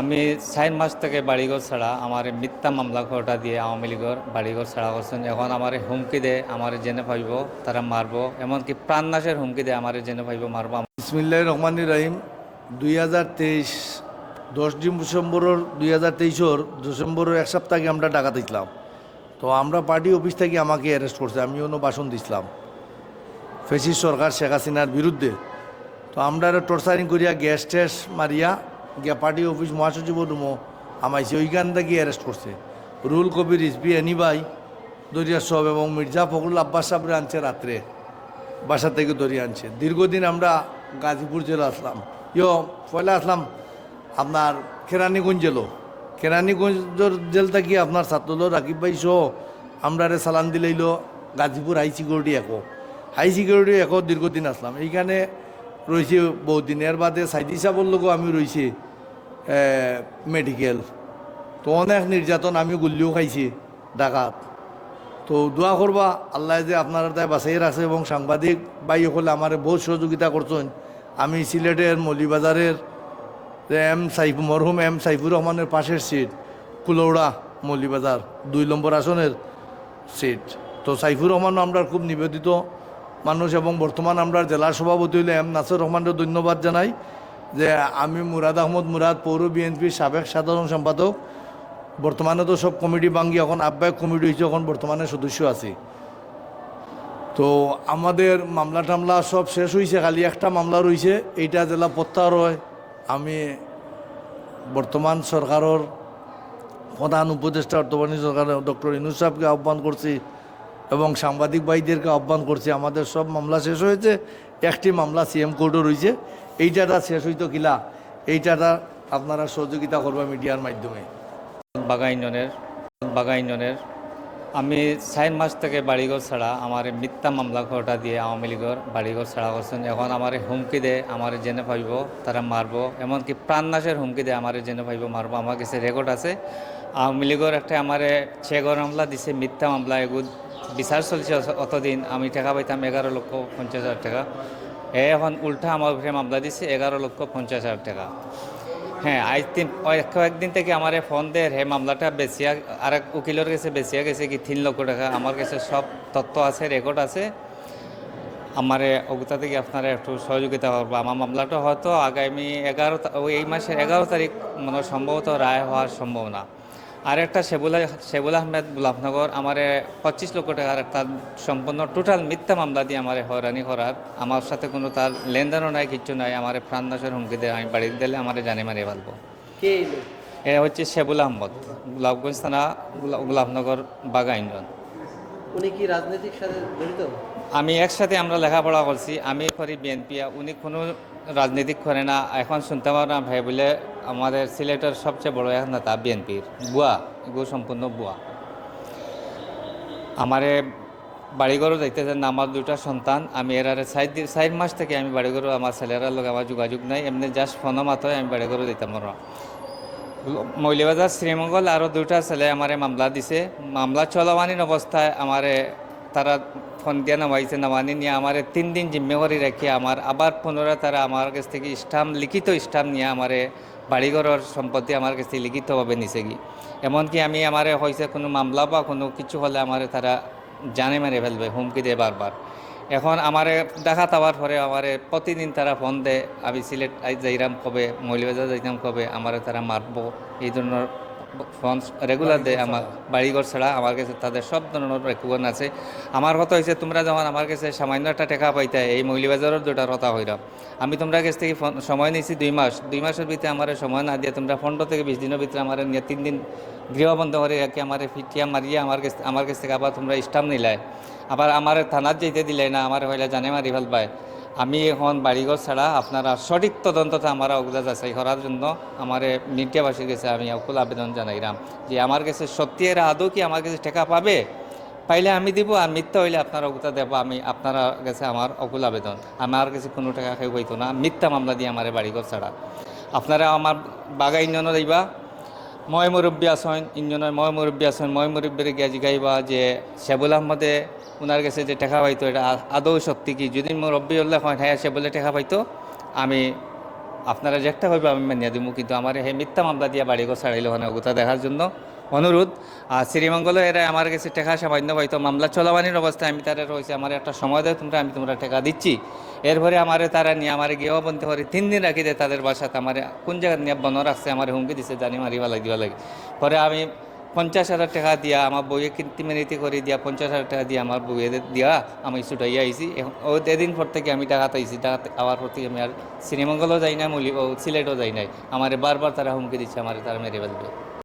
আমি চার মাস থেকে বাড়িঘর ছাড়া আমার মিথ্যা মামলা ঘটা দিয়ে আওয়ামী লীগের বাড়িঘর ছাড়া করছেন। এখন আমার হুমকি দেয় আমার জেনে পাইব তারা মারব, এমনকি প্রাণনাশের হুমকি দেয় আমার জেনে পাইব মারব বিসমিল্লাহ রহমান রাহিম, দুই হাজার তেইশ, দশ ডিসেম্বরের দুই হাজার তেইশের ডিসেম্বরের এক সপ্তাহ আগে আমরা টাকা দিছিলাম। তো আমরা পার্টি অফিস থেকে আমাকে অ্যারেস্ট করছে আমি অন্য বাসন দিছিলাম। ফেসিস সরকার শেখ হাসিনার বিরুদ্ধে। তো আমরা টর্চারিং করিয়া গ্যাস ট্যাস মারিয়া গিয়া পার্টি অফিস মহাসচিব রুমো আমাইছে, ওইখান থেকে অ্যারেস্ট করছে। রুল কবির ইসবি এনিবাই দরিয়া সব এবং মির্জা ফখরুল আব্বাস সাহেবরে আনছে রাত্রে, বাসা থেকে ধরিয়ে আনছে। দীর্ঘদিন আমরা গাজীপুর জেলা আসলাম। ইয়, পয়লা আসলাম আপনার কেরানীগঞ্জ জেলো। কেরানীগঞ্জের জেল থাকি আপনার ছাত্রল রাকিব ভাই সহ আমরা রে চালান দিলেইল, Gazipur high security echo. High security echo দীর্ঘদিন আসলাম। এইখানে রয়েছে বহুদিন। এর বাদে সাইদি লোকও আমি রয়েছি। মেডিকেল তো অনেক নির্যাতন আমি গুল্লিও খাইছি ডাকাত তো দোয়া করবা, আল্লাহ যে আপনারা তাই বাছাই রাখছে এবং সাংবাদিক বাই হলে আমার বহুত সহযোগিতা করছেন। আমি সিলেটের মৌলিবাজারের এম সাইফ, মরহুম এম সাইফুর রহমানের পাশের সিট কুলৌড়া মৌলিবাজার, দুই নম্বর আসনের সিট তো সাইফুর রহমানও আমরা খুব নিবেদিত মানুষ এবং বর্তমান আমরা জেলার সভাপতি হইলে এম নাসির রহমানকে ধন্যবাদ জানাই। যে আমি মুরাদ আহমদ মুরাদ, পৌর বিএনপির সাবেক সাধারণ সম্পাদক। বর্তমানে তো সব কমিটি ভাঙ্গি, এখন আহ্বায়ক কমিটি হয়েছে এখন বর্তমানে সদস্য আছি। তো আমাদের মামলা টামলা সব শেষ হয়েছে খালি একটা মামলা রয়েছে এইটা জেলা প্রত্যাহার হয় আমি বর্তমান সরকারের প্রধান উপদেষ্টা, অর্থবাণী সরকার ডক্টর ইনুস সাহেবকে আহ্বান করছি এবং সাংবাদিক ভাইদেরকে আহ্বান করছি, আমাদের সব মামলা শেষ হয়েছে, একটি মামলা সিএম কোর্টও রয়েছে, এইটাটা শেষ হইতো কিলা এইটাটা আপনারা সহযোগিতা করবে মিডিয়ার মাধ্যমে। বাগা ইউনিয়নের বাগা ইউনিয়নের, আমি চার মাস থেকে বাড়িঘর ছাড়া আমার মিথ্যা মামলা ঘটা দিয়ে আওয়ামী লীগের বাড়িঘর ছাড়া করছেন। এখন আমার হুমকি দেয় আমার জেনে পাইব তারা মারবো, এমনকি প্রাণনাশের হুমকি দেয় আমার জেনে পাইব মারবো। আমার কাছে রেকর্ড আছে। আওয়ামী লীগের একটা আমার চেগর মামলা দিছে, মিথ্যা মামলা, এগুলো বিচার চলছে অতদিন, আমি টাকা পাইতাম এগারো লক্ষ পঞ্চাশ হাজার টাকা। এ এখন উল্টা আমার উপরে মামলা দিছে এগারো লক্ষ পঞ্চাশ হাজার টাকা। হ্যাঁ আজ দিন কয়েকদিন থেকে আমার ফোন দেয় হে, মামলাটা আর এক উকিলের কাছে বেশিয়া গেছে কি তিন লক্ষ টাকা। আমার কাছে সব তথ্য আছে রেকর্ড আছে। আমার অগুতা থেকে আপনারা একটু সহযোগিতা করব আমার মামলাটা হয়তো আগামী এগারো এই মাসের এগারো তারিখ মানে সম্ভবত রায় হওয়ার সম্ভাবনা আর একটা শেবুল শেবুল আহমেদ গুলাফনগর আমার পঁচিশ লক্ষ টাকার একটা সম্পূর্ণ টোটাল মিথ্যা মামলা দিয়ে আমার হয়রানি করার। আমার সাথে কোনো তার লেনদেনও নাই কিচ্ছু নাই। আমার প্রাণনাশের হুমকি দেয় আমি বাড়িতে দিলে আমার জানে মারে ফেলব। কে এলো এ হচ্ছে শেবুল আহমদ গোলাপগঞ্জ থানা গোলা- গোলাপনগর বাগা ইউনিয়ন উনি কি রাজনৈতিক সাথে জড়িত? আমি একসাথে আমরা লেখাপড়া করছি আমি করি বিএনপি উনি কোনো রাজনীতিক করে না, এখন শুনতে পারো না ভাই বলে আমাদের সিলেটের সবচেয়ে বড় এক নেতা বিএনপির। বুয়া, এগুলো সম্পূর্ণ বুয়া। আমারে বাড়িঘরও যাইতেছেন না, আমার দুটা সন্তান, আমি এর আরে সাইড চার মাস থেকে আমি বাড়িঘরও, আমার ছেলেরার লোক, আমার যোগাযোগ নাই, এমনি জাস্ট ফোনও মাত্র আমি বাড়িঘরও দিতাম না মৌলিবাজার শ্রীমঙ্গল আরও দুটা ছেলে আমারে মামলা দিছে। মামলা চলমানীন অবস্থায় আমারে তারা ফোন দিয়ে নামাইছে, নামানি নিয়ে আমারে তিন দিন জিম্মে করে রেখে আমার আবার পুনরায় তারা আমার কাছ থেকে স্টাম্প, লিখিত স্টাম্প নিয়ে আমারে বাড়িঘরের সম্পত্তি আমার কাছ লিখিতভাবে নিছে কি এমনকি আমি আমারে হয়েছে কোনো মামলা বা কোনো কিছু হলে আমারে তারা জানে মেরে ফেলবে, হুমকি দেয় বারবার। এখন আমারে দেখা পাওয়ার পরে আমারে প্রতিদিন তারা ফোন দেয়, আমি সিলেট যাইরাম কবে মৌলিবাজার যাইতাম কবে, আমারে তারা মারবো। এই ধরনের ফোন রেগুলার দেয় আমার, বাড়িঘর ছাড়া আমার কাছে, তাদের সব ধরনের রেকুগন আছে। আমার কথা হয়েছে তোমরা যখন আমার কাছে সামান্য একটা টাকা পাইতে, এই মৌলিবাজারের দুটা কথা হইলাম আমি তোমরা কাছ থেকে সময় নিয়েছি দুই মাস। দুই মাসের ভিতরে আমার সময় না দিয়ে তোমরা পনেরো থেকে বিশ দিনের ভিতরে আমার নিয়ে তিন দিন গৃহবন্ধ করে একে আমার ফিটিয়া মারিয়া আমার কাছ আমার কাছ থেকে আবার তোমরা স্টাম্প নিলাই আবার আমার থানাত যেতে দিলে না, আমার হইলে জানে মারি ফেলবাই আমি এখন বাড়িঘর ছাড়া আপনারা সঠিক তদন্তটা আমার অগ্রা যাচাই করার জন্য আমার মিডিয়াবাসীর কাছে আমি অকুল আবেদন জানাইলাম যে আমার কাছে সত্যি এরা আদৌ কি আমার কাছে টাকা পাবে? পাইলে আমি দিব আর মিথ্যা হইলে আপনারা অগুতা দেবো, আমি আপনারা কাছে আমার অকুল আবেদন। আমার কাছে কোনো টাকা কেউ হইতো না, মিথ্যা মামলা দিয়ে আমার বাড়িঘর ছাড়া। আপনারা আমার বাগা ইউনিয়নে যাইবা মই মুরব্বী আসন ইঞ্জনের মই মুরব্বী আসন মই মুরব্বীর গিয়া জিগাইবা যে শেবুল আহমদে ওনার কাছে যে টাকা পাইতো, এটা আদৌ সত্যি কি? যদি মুরব্বী উল্লেখ হয় হ্যাঁ সে বলে টাকা পাইতো, আমি আপনারা যে একটা হইবে আমি মানিয়ে দিব কিন্তু আমার সেই মিথ্যা মামলা দিয়ে বাড়িঘর ছাড়াইলে ওখানে ওগুতা দেখার জন্য অনুরোধ। আর শ্রীমঙ্গল এরা আমার কাছে টেকা সামান্য হয়তো মামলা চলাবানির অবস্থায় আমি তারা রয়েছে, আমার একটা সময় দেয় তোমরা, আমি তোমরা টাকা দিচ্ছি। এরপরে আমার তারা নিয়ে আমার গিয়েও বলতে পারি তিন দিন রাখি দেয় তাদের বাসাতে। আমার কোন জায়গায় নিয়ে বন রাখছে আমার হুমকি দিছে, জানি মারিবা লাগিবা লাগে। পরে আমি পঞ্চাশ হাজার টাকা দিয়া আমার বইয়ে কীর্তি রীতি করে দিয়া পঞ্চাশ হাজার টাকা দিয়ে আমার বইয়ে দিয়া আমি ছুটাইয়া আইছি। ও এদিন পর থেকে আমি টাকা পাইছি টাকা আওয়ার পর থেকে আমি আর সিনেমাগুলো যাই না মলি সিলেটও যাই নাই। আমার বারবার তারা হুমকি দিচ্ছে, আমার তারা মেরে ফেলবে।